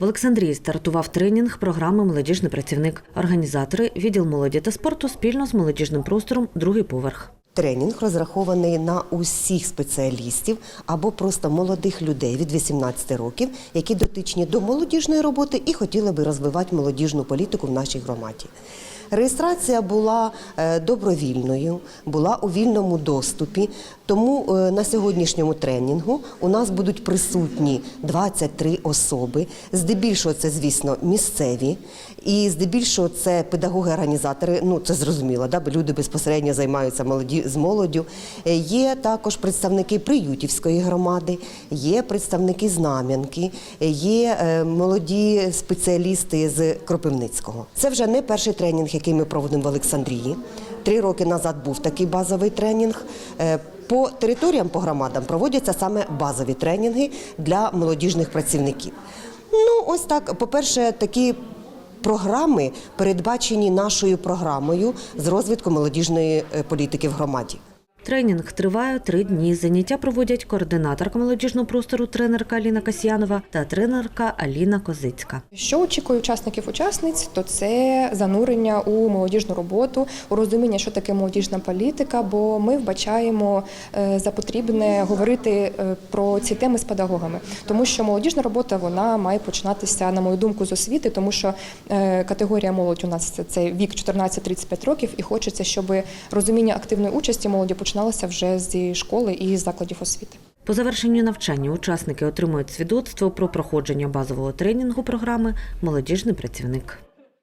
В Олександрії стартував тренінг програми Молодіжний працівник. Організатори відділ молоді та спорту спільно з молодіжним простором другий поверх. Тренінг розрахований на усіх спеціалістів або просто молодих людей від 18 років, які дотичні до молодіжної роботи і хотіли би розвивати молодіжну політику в нашій громаді. Реєстрація була е, добровільною, була у вільному доступі. Тому е, на сьогоднішньому тренінгу у нас будуть присутні 23 особи. Здебільшого це, звісно, місцеві, і здебільшого це педагоги-організатори. Ну це зрозуміло, да, бо люди безпосередньо займаються молоді з молоддю. Е, Є також представники Приютівської громади, є представники Знам'янки, е, є е, молоді спеціалісти з Кропивницького. Це вже не перший тренінг, який ми проводимо в Олександрії. Три роки назад був такий базовий тренінг. По територіям, по громадам проводяться саме базові тренінги для молодіжних працівників. Ну, ось так, по-перше, такі програми передбачені нашою програмою з розвитку молодіжної е, політики в громаді. Тренінг триває три дні. Заняття проводять координаторка молодіжного простору, тренерка Аліна Касьянова та тренерка Аліна Козицька. Що очікує учасників учасниць, то це занурення у молодіжну роботу, у розуміння, що таке молодіжна політика, бо ми вбачаємо е, за потрібне говорити е, про ці теми з педагогами, тому що молодіжна робота вона має починатися, на мою думку, з освіти, тому що е, категорія молодь у нас це- вік 14-35 років, і хочеться, щоб розуміння активної участі молоді починалося вже зі школи і закладів освіти. По завершенню навчання учасники отримують свідоцтво про проходження базового тренінгу програми Молодіжний працівник.